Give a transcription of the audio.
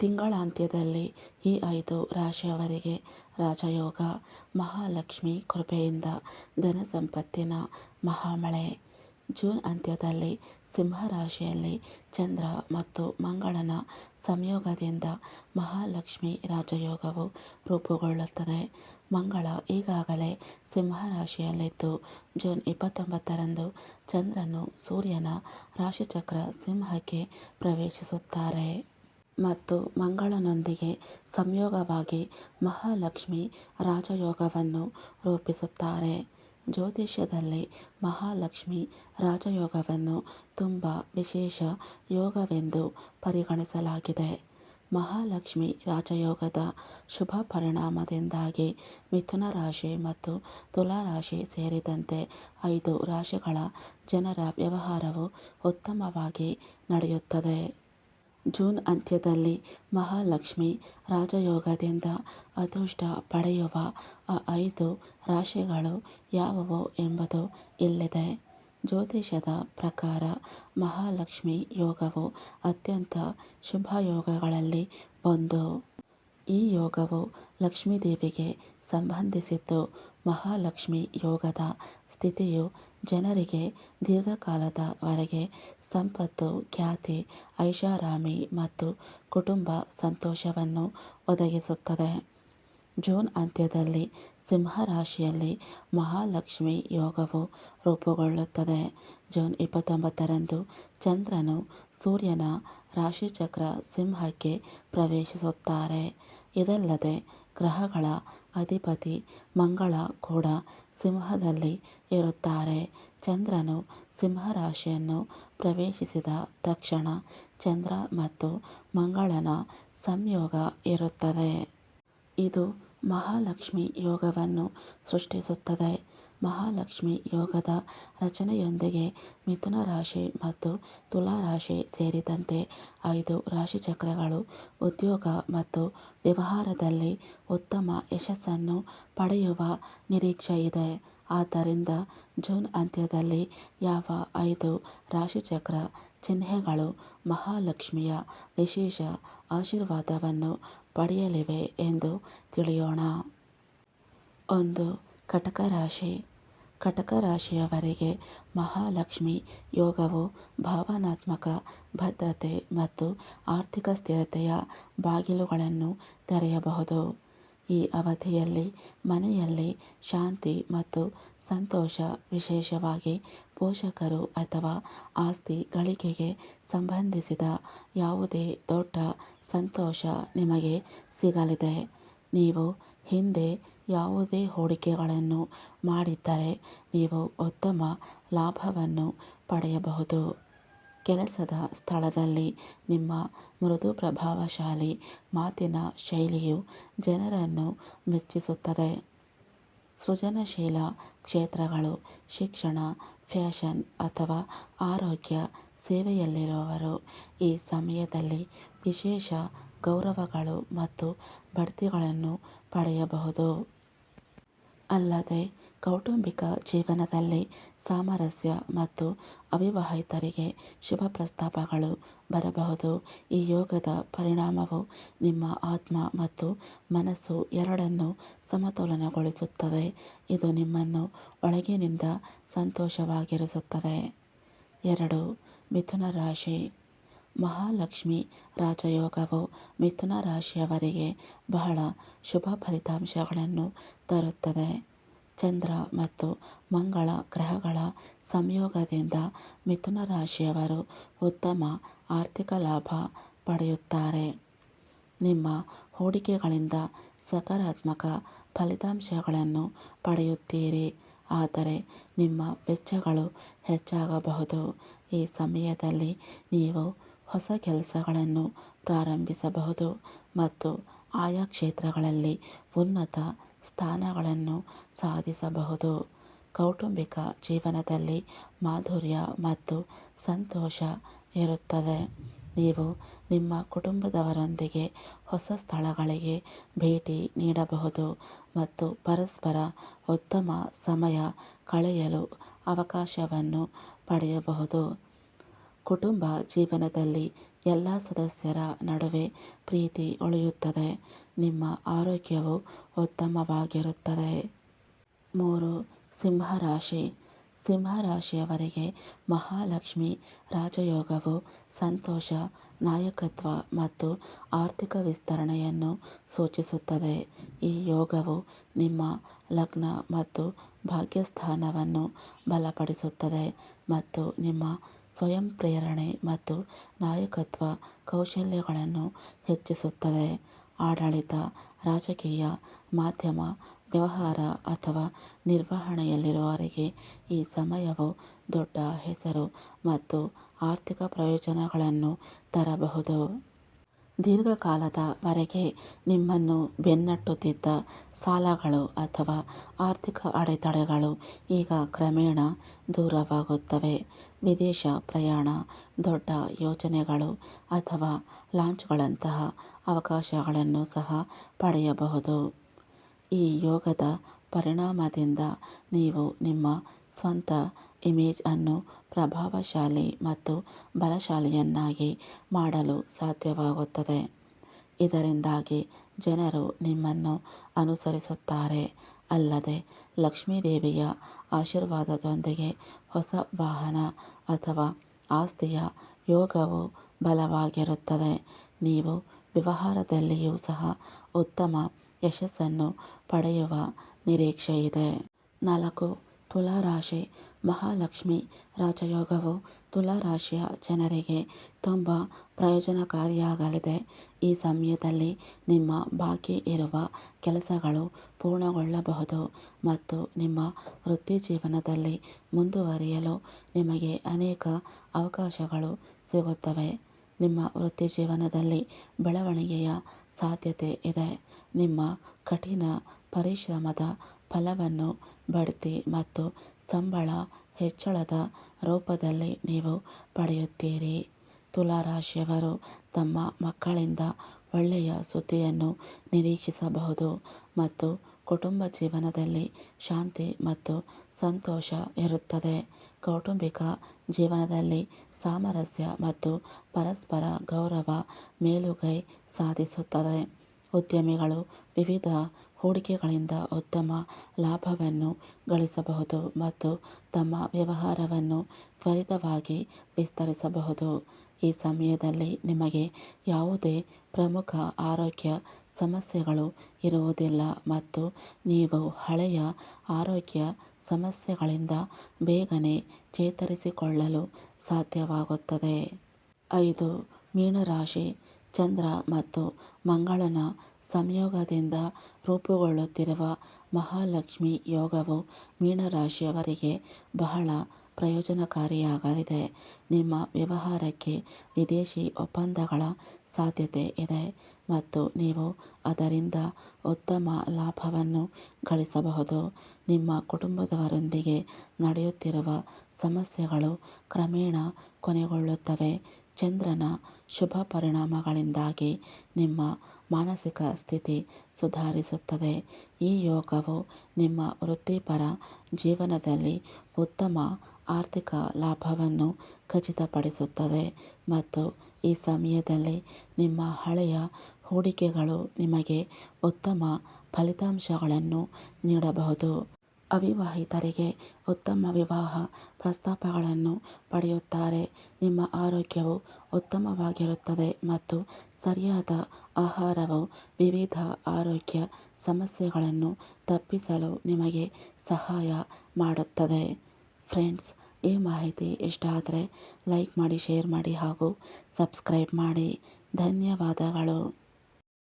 ತಿಂಗಳಾಂತ್ಯದಲ್ಲಿ ಈ ಐದು ರಾಶಿಯವರಿಗೆ ರಾಜಯೋಗ, ಮಹಾಲಕ್ಷ್ಮಿ ಕೃಪೆಯಿಂದ ಧನ ಸಂಪತ್ತಿನ ಮಹಾಮಳೆ. ಜೂನ್ ಅಂತ್ಯದಲ್ಲಿ ಸಿಂಹ ರಾಶಿಯಲ್ಲಿ ಚಂದ್ರ ಮತ್ತು ಮಂಗಳನ ಸಂಯೋಗದಿಂದ ಮಹಾಲಕ್ಷ್ಮಿ ರಾಜಯೋಗವು ರೂಪುಗೊಳ್ಳುತ್ತದೆ. ಮಂಗಳ ಈಗಾಗಲೇ ಸಿಂಹ ರಾಶಿಯಲ್ಲಿದ್ದು, ಜೂನ್ ಇಪ್ಪತ್ತೊಂಬತ್ತರಂದು ಚಂದ್ರನು ಸೂರ್ಯನ ರಾಶಿಚಕ್ರ ಸಿಂಹಕ್ಕೆ ಪ್ರವೇಶಿಸುತ್ತಾರೆ. ಮತ್ತು ಮಂಗಳನೊಂದಿಗೆ ಸಂಯೋಗವಾಗಿ ಮಹಾಲಕ್ಷ್ಮಿ ರಾಜಯೋಗವನ್ನು ರೂಪಿಸುತ್ತಾರೆ. ಜ್ಯೋತಿಷ್ಯದಲ್ಲಿ ಮಹಾಲಕ್ಷ್ಮಿ ರಾಜಯೋಗವನ್ನು ತುಂಬ ವಿಶೇಷ ಯೋಗವೆಂದು ಪರಿಗಣಿಸಲಾಗಿದೆ. ಮಹಾಲಕ್ಷ್ಮಿ ರಾಜಯೋಗದ ಶುಭ ಪರಿಣಾಮದಿಂದಾಗಿ ಮಿಥುನ ರಾಶಿ ಮತ್ತು ತುಲಾ ರಾಶಿ ಸೇರಿದಂತೆ ಐದು ರಾಶಿಗಳ ಜನರ ವ್ಯವಹಾರವು ಉತ್ತಮವಾಗಿ ನಡೆಯುತ್ತದೆ. ಜೂನ್ ಅಂತ್ಯದಲ್ಲಿ ಮಹಾಲಕ್ಷ್ಮಿ ರಾಜಯೋಗದಿಂದ ಅದೃಷ್ಟ ಪಡೆಯುವ ಆ ಐದು ರಾಶಿಗಳು ಯಾವುವು ಎಂಬುದು ಇಲ್ಲಿದೆ. ಜ್ಯೋತಿಷದ ಪ್ರಕಾರ ಮಹಾಲಕ್ಷ್ಮಿ ಯೋಗವು ಅತ್ಯಂತ ಶುಭ ಯೋಗಗಳಲ್ಲಿ ಒಂದು. ಈ ಯೋಗವು ಲಕ್ಷ್ಮೀದೇವಿಗೆ ಸಂಬಂಧಿಸಿದ್ದು ಮಹಾಲಕ್ಷ್ಮಿ ಯೋಗದ ಸ್ಥಿತಿಯು ಜನರಿಗೆ ದೀರ್ಘಕಾಲದವರೆಗೆ ಸಂಪತ್ತು, ಖ್ಯಾತಿ, ಐಷಾರಾಮಿ ಮತ್ತು ಕುಟುಂಬ ಸಂತೋಷವನ್ನು ಒದಗಿಸುತ್ತದೆ. ಜೂನ್ ಅಂತ್ಯದಲ್ಲಿ ಸಿಂಹ ರಾಶಿಯಲ್ಲಿ ಮಹಾಲಕ್ಷ್ಮಿ ಯೋಗವು ರೂಪುಗೊಳ್ಳುತ್ತದೆ. ಜೂನ್ ಇಪ್ಪತ್ತೊಂಬತ್ತರಂದು ಚಂದ್ರನು ಸೂರ್ಯನ ರಾಶಿಚಕ್ರ ಸಿಂಹಕ್ಕೆ ಪ್ರವೇಶಿಸುತ್ತಾರೆ. ಇದಲ್ಲದೆ ಗ್ರಹಗಳ ಅಧಿಪತಿ ಮಂಗಳ ಕೂಡ ಸಿಂಹದಲ್ಲಿ ಇರುತ್ತಾರೆ. ಚಂದ್ರನು ಸಿಂಹ ರಾಶಿಯನ್ನು ಪ್ರವೇಶಿಸಿದ ತಕ್ಷಣ ಚಂದ್ರ ಮತ್ತು ಮಂಗಳನ ಸಂಯೋಗ ಇರುತ್ತದೆ. ಇದು ಮಹಾಲಕ್ಷ್ಮಿ ಯೋಗವನ್ನು ಸೃಷ್ಟಿಸುತ್ತದೆ. ಮಹಾಲಕ್ಷ್ಮಿ ಯೋಗದ ರಚನೆಯೊಂದಿಗೆ ಮಿಥುನ ರಾಶಿ ಮತ್ತು ತುಲಾ ರಾಶಿ ಸೇರಿದಂತೆ ಐದು ರಾಶಿಚಕ್ರಗಳು ಉದ್ಯೋಗ ಮತ್ತು ವ್ಯವಹಾರದಲ್ಲಿ ಉತ್ತಮ ಯಶಸ್ಸನ್ನು ಪಡೆಯುವ ನಿರೀಕ್ಷೆ ಇದೆ. ಆದ್ದರಿಂದ ಜೂನ್ ಅಂತ್ಯದಲ್ಲಿ ಯಾವ ಐದು ರಾಶಿಚಕ್ರ ಚಿಹ್ನೆಗಳು ಮಹಾಲಕ್ಷ್ಮಿಯ ವಿಶೇಷ ಆಶೀರ್ವಾದವನ್ನು ಪಡೆಯಲಿವೆ ಎಂದು ತಿಳಿಯೋಣ. ಒಂದು ಕಟಕ ರಾಶಿ ಕಟಕ ರಾಶಿಯವರಿಗೆ ಮಹಾಲಕ್ಷ್ಮಿ ಯೋಗವು ಭಾವನಾತ್ಮಕ ಭದ್ರತೆ ಮತ್ತು ಆರ್ಥಿಕ ಸ್ಥಿರತೆಯ ಬಾಗಿಲುಗಳನ್ನು ತೆರೆಯಬಹುದು. ಈ ಅವಧಿಯಲ್ಲಿ ಮನೆಯಲ್ಲಿ ಶಾಂತಿ ಮತ್ತು ಸಂತೋಷ ವಿಶೇಷವಾಗಿ ಪೋಷಕರು ಅಥವಾ ಆಸ್ತಿ ಗಳಿಕೆಗೆ ಸಂಬಂಧಿಸಿದ ಯಾವುದೇ ದೊಡ್ಡ ಸಂತೋಷ ನಿಮಗೆ ಸಿಗಲಿದೆ. ನೀವು ಹಿಂದೆ ಯಾವುದೇ ಹೂಡಿಕೆಗಳನ್ನು ಮಾಡಿದ್ದರೆ ನೀವು ಉತ್ತಮ ಲಾಭವನ್ನು ಪಡೆಯಬಹುದು. ಕೆಲಸದ ಸ್ಥಳದಲ್ಲಿ ನಿಮ್ಮ ಮೃದು ಪ್ರಭಾವಶಾಲಿ ಮಾತಿನ ಶೈಲಿಯು ಜನರನ್ನು ಮೆಚ್ಚಿಸುತ್ತದೆ. ಸೃಜನಶೀಲ ಕ್ಷೇತ್ರಗಳು, ಶಿಕ್ಷಣ, ಫ್ಯಾಷನ್ ಅಥವಾ ಆರೋಗ್ಯ ಸೇವೆಯಲ್ಲಿರುವವರು ಈ ಸಮಯದಲ್ಲಿ ವಿಶೇಷ ಗೌರವಗಳು ಮತ್ತು ಬಡ್ತಿಗಳನ್ನು ಪಡೆಯಬಹುದು. ಅಲ್ಲದೆ ಕೌಟುಂಬಿಕ ಜೀವನದಲ್ಲಿ ಸಾಮರಸ್ಯ ಮತ್ತು ಅವಿವಾಹಿತರಿಗೆ ಶುಭ ಪ್ರಸ್ತಾಪಗಳು ಬರಬಹುದು. ಈ ಯೋಗದ ಪರಿಣಾಮವು ನಿಮ್ಮ ಆತ್ಮ ಮತ್ತು ಮನಸ್ಸು ಎರಡನ್ನೂ ಸಮತೋಲನಗೊಳಿಸುತ್ತದೆ. ಇದು ನಿಮ್ಮನ್ನು ಒಳಗಿನಿಂದ ಸಂತೋಷವಾಗಿರಿಸುತ್ತದೆ. ಎರಡು ಮಿಥುನ ರಾಶಿ. ಮಹಾಲಕ್ಷ್ಮಿ ರಾಜಯೋಗವು ಮಿಥುನ ರಾಶಿಯವರಿಗೆ ಬಹಳ ಶುಭ ಫಲಿತಾಂಶಗಳನ್ನು ತರುತ್ತದೆ. ಚಂದ್ರ ಮತ್ತು ಮಂಗಳ ಗ್ರಹಗಳ ಸಂಯೋಗದಿಂದ ಮಿಥುನ ರಾಶಿಯವರು ಉತ್ತಮ ಆರ್ಥಿಕ ಲಾಭ ಪಡೆಯುತ್ತಾರೆ. ನಿಮ್ಮ ಹೂಡಿಕೆಗಳಿಂದ ಸಕಾರಾತ್ಮಕ ಫಲಿತಾಂಶಗಳನ್ನು ಪಡೆಯುತ್ತೀರಿ. ಆದರೆ ನಿಮ್ಮ ವೆಚ್ಚಗಳು ಹೆಚ್ಚಾಗಬಹುದು. ಈ ಸಮಯದಲ್ಲಿ ನೀವು ಹೊಸ ಕೆಲಸಗಳನ್ನು ಪ್ರಾರಂಭಿಸಬಹುದು ಮತ್ತು ಆಯಾ ಕ್ಷೇತ್ರಗಳಲ್ಲಿ ಉನ್ನತ ಸ್ಥಾನಗಳನ್ನು ಸಾಧಿಸಬಹುದು. ಕೌಟುಂಬಿಕ ಜೀವನದಲ್ಲಿ ಮಾಧುರ್ಯ ಮತ್ತು ಸಂತೋಷ ಇರುತ್ತದೆ. ನೀವು ನಿಮ್ಮ ಕುಟುಂಬದವರೊಂದಿಗೆ ಹೊಸ ಸ್ಥಳಗಳಿಗೆ ಭೇಟಿ ನೀಡಬಹುದು ಮತ್ತು ಪರಸ್ಪರ ಉತ್ತಮ ಸಮಯ ಕಳೆಯಲು ಅವಕಾಶವನ್ನು ಪಡೆಯಬಹುದು. ಕುಟುಂಬ ಜೀವನದಲ್ಲಿ ಎಲ್ಲ ಸದಸ್ಯರ ನಡುವೆ ಪ್ರೀತಿ ಉಳಿಯುತ್ತದೆ. ನಿಮ್ಮ ಆರೋಗ್ಯವು ಉತ್ತಮವಾಗಿರುತ್ತದೆ. ಮೂರು, ಸಿಂಹರಾಶಿ. ಸಿಂಹರಾಶಿಯವರಿಗೆ ಮಹಾಲಕ್ಷ್ಮಿ ರಾಜಯೋಗವು ಸಂತೋಷ, ನಾಯಕತ್ವ ಮತ್ತು ಆರ್ಥಿಕ ವಿಸ್ತರಣೆಯನ್ನು ಸೂಚಿಸುತ್ತದೆ. ಈ ಯೋಗವು ನಿಮ್ಮ ಲಗ್ನ ಮತ್ತು ಭಾಗ್ಯಸ್ಥಾನವನ್ನು ಬಲಪಡಿಸುತ್ತದೆ ಮತ್ತು ನಿಮ್ಮ ಸ್ವಯಂ ಪ್ರೇರಣೆ ಮತ್ತು ನಾಯಕತ್ವ ಕೌಶಲ್ಯಗಳನ್ನು ಹೆಚ್ಚಿಸುತ್ತದೆ. ಆಡಳಿತ, ರಾಜಕೀಯ, ಮಾಧ್ಯಮ, ವ್ಯವಹಾರ ಅಥವಾ ನಿರ್ವಹಣೆಯಲ್ಲಿರುವವರಿಗೆ ಈ ಸಮಯವು ದೊಡ್ಡ ಹೆಸರು ಮತ್ತು ಆರ್ಥಿಕ ಪ್ರಯೋಜನಗಳನ್ನು ತರಬಹುದು. ದೀರ್ಘಕಾಲದ ವರೆಗೆ ನಿಮ್ಮನ್ನು ಬೆನ್ನಟ್ಟುತ್ತಿದ್ದ ಸಾಲಗಳು ಅಥವಾ ಆರ್ಥಿಕ ಅಡೆತಡೆಗಳು ಈಗ ಕ್ರಮೇಣ ದೂರವಾಗುತ್ತವೆ. ವಿದೇಶ ಪ್ರಯಾಣ, ದೊಡ್ಡ ಯೋಜನೆಗಳು ಅಥವಾ ಲಾಂಚ್ಗಳಂತಹ ಅವಕಾಶಗಳನ್ನು ಸಹ ಪಡೆಯಬಹುದು. ಈ ಯೋಗದ ಪರಿಣಾಮದಿಂದ ನೀವು ನಿಮ್ಮ ಸ್ವಂತ ಇಮೇಜ್ ಅನ್ನು ಪ್ರಭಾವಶಾಲಿ ಮತ್ತು ಬಲಶಾಲಿಯನ್ನಾಗಿ ಮಾಡಲು ಸಾಧ್ಯವಾಗುತ್ತದೆ. ಇದರಿಂದಾಗಿ ಜನರು ನಿಮ್ಮನ್ನು ಅನುಸರಿಸುತ್ತಾರೆ. ಅಲ್ಲದೆ ಲಕ್ಷ್ಮೀದೇವಿಯ ಆಶೀರ್ವಾದದೊಂದಿಗೆ ಹೊಸ ವಾಹನ ಅಥವಾ ಆಸ್ತಿಯ ಯೋಗವು ಬಲವಾಗಿರುತ್ತದೆ. ನೀವು ವ್ಯವಹಾರದಲ್ಲಿಯೂ ಸಹ ಉತ್ತಮ ಯಶಸ್ಸನ್ನು ಪಡೆಯುವ ನಿರೀಕ್ಷೆಯಿದೆ. ನಾಲ್ಕು ತುಲಾರಾಶಿ ಮಹಾಲಕ್ಷ್ಮಿ ರಾಜಯೋಗವು ತುಲಾರಾಶಿಯ ಜನರಿಗೆ ತುಂಬ ಪ್ರಯೋಜನಕಾರಿಯಾಗಲಿದೆ. ಈ ಸಮಯದಲ್ಲಿ ನಿಮ್ಮ ಬಾಕಿ ಇರುವ ಕೆಲಸಗಳು ಪೂರ್ಣಗೊಳ್ಳಬಹುದು ಮತ್ತು ನಿಮ್ಮ ವೃತ್ತಿ ಜೀವನದಲ್ಲಿ ಮುಂದುವರಿಯಲು ನಿಮಗೆ ಅನೇಕ ಅವಕಾಶಗಳು ಸಿಗುತ್ತವೆ. ನಿಮ್ಮ ವೃತ್ತಿ ಜೀವನದಲ್ಲಿ ಬೆಳವಣಿಗೆಯ ಸಾಧ್ಯತೆ ಇದೆ. ನಿಮ್ಮ ಕಠಿಣ ಪರಿಶ್ರಮದ ಫಲವನ್ನು ಬಡ್ತಿ ಮತ್ತು ಸಂಬಳ ಹೆಚ್ಚಳದ ರೂಪದಲ್ಲಿ ನೀವು ಪಡೆಯುತ್ತೀರಿ. ತುಲಾರಾಶಿಯವರು ತಮ್ಮ ಮಕ್ಕಳಿಂದ ಒಳ್ಳೆಯ ಸುದ್ದಿಯನ್ನು ನಿರೀಕ್ಷಿಸಬಹುದು ಮತ್ತು ಕುಟುಂಬ ಜೀವನದಲ್ಲಿ ಶಾಂತಿ ಮತ್ತು ಸಂತೋಷ ಇರುತ್ತದೆ. ಕೌಟುಂಬಿಕ ಜೀವನದಲ್ಲಿ ಸಾಮರಸ್ಯ ಮತ್ತು ಪರಸ್ಪರ ಗೌರವ ಮೇಲುಗೈ ಸಾಧಿಸುತ್ತದೆ. ಉದ್ಯಮಿಗಳು ವಿವಿಧ ಹೂಡಿಕೆಗಳಿಂದ ಉತ್ತಮ ಲಾಭವನ್ನು ಗಳಿಸಬಹುದು ಮತ್ತು ತಮ್ಮ ವ್ಯವಹಾರವನ್ನು ತ್ವರಿತವಾಗಿ ವಿಸ್ತರಿಸಬಹುದು. ಈ ಸಮಯದಲ್ಲಿ ನಿಮಗೆ ಯಾವುದೇ ಪ್ರಮುಖ ಆರೋಗ್ಯ ಸಮಸ್ಯೆಗಳು ಇರುವುದಿಲ್ಲ ಮತ್ತು ನೀವು ಹಳೆಯ ಆರೋಗ್ಯ ಸಮಸ್ಯೆಗಳಿಂದ ಬೇಗನೆ ಚೇತರಿಸಿಕೊಳ್ಳಲು ಸಾಧ್ಯವಾಗುತ್ತದೆ. ಐದು, ಮೀನರಾಶಿ, ಚಂದ್ರ ಮತ್ತು ಮಂಗಳನ ಸಂಯೋಗದಿಂದ ರೂಪುಗೊಳ್ಳುತ್ತಿರುವ ಮಹಾಲಕ್ಷ್ಮಿ ಯೋಗವು ಮೀನರಾಶಿಯವರಿಗೆ ಬಹಳ ಪ್ರಯೋಜನಕಾರಿಯಾಗಲಿದೆ. ನಿಮ್ಮ ವ್ಯವಹಾರಕ್ಕೆ ವಿದೇಶಿ ಒಪ್ಪಂದಗಳ ಸಾಧ್ಯತೆ ಇದೆ ಮತ್ತು ನೀವು ಅದರಿಂದ ಉತ್ತಮ ಲಾಭವನ್ನು ಗಳಿಸಬಹುದು. ನಿಮ್ಮ ಕುಟುಂಬದವರೊಂದಿಗೆ ನಡೆಯುತ್ತಿರುವ ಸಮಸ್ಯೆಗಳು ಕ್ರಮೇಣ ಕೊನೆಗೊಳ್ಳುತ್ತವೆ. ಚಂದ್ರನ ಶುಭ ಪರಿಣಾಮಗಳಿಂದಾಗಿ ನಿಮ್ಮ ಮಾನಸಿಕ ಸ್ಥಿತಿ ಸುಧಾರಿಸುತ್ತದೆ. ಈ ಯೋಗವು ನಿಮ್ಮ ವೃತ್ತಿಪರ ಜೀವನದಲ್ಲಿ ಉತ್ತಮ ಆರ್ಥಿಕ ಲಾಭವನ್ನು ಖಚಿತಪಡಿಸುತ್ತದೆ ಮತ್ತು ಈ ಸಮಯದಲ್ಲಿ ನಿಮ್ಮ ಹಳೆಯ ಹೂಡಿಕೆಗಳು ನಿಮಗೆ ಉತ್ತಮ ಫಲಿತಾಂಶಗಳನ್ನು ನೀಡಬಹುದು. ಅವಿವಾಹಿತರಿಗೆ ಉತ್ತಮ ವಿವಾಹ ಪ್ರಸ್ತಾಪಗಳನ್ನು ಪಡೆಯುತ್ತಾರೆ. ನಿಮ್ಮ ಆರೋಗ್ಯವು ಉತ್ತಮವಾಗಿರುತ್ತದೆ ಮತ್ತು ಸರಿಯಾದ ಆಹಾರವು ವಿವಿಧ ಆರೋಗ್ಯ ಸಮಸ್ಯೆಗಳನ್ನು ತಪ್ಪಿಸಲು ನಿಮಗೆ ಸಹಾಯ ಮಾಡುತ್ತದೆ. ಫ್ರೆಂಡ್ಸ್, ಈ ಮಾಹಿತಿ ಇಷ್ಟ ಆದರೆ ಲೈಕ್ ಮಾಡಿ, ಶೇರ್ ಮಾಡಿ ಹಾಗೂ ಸಬ್ಸ್ಕ್ರೈಬ್ ಮಾಡಿ. ಧನ್ಯವಾದಗಳು.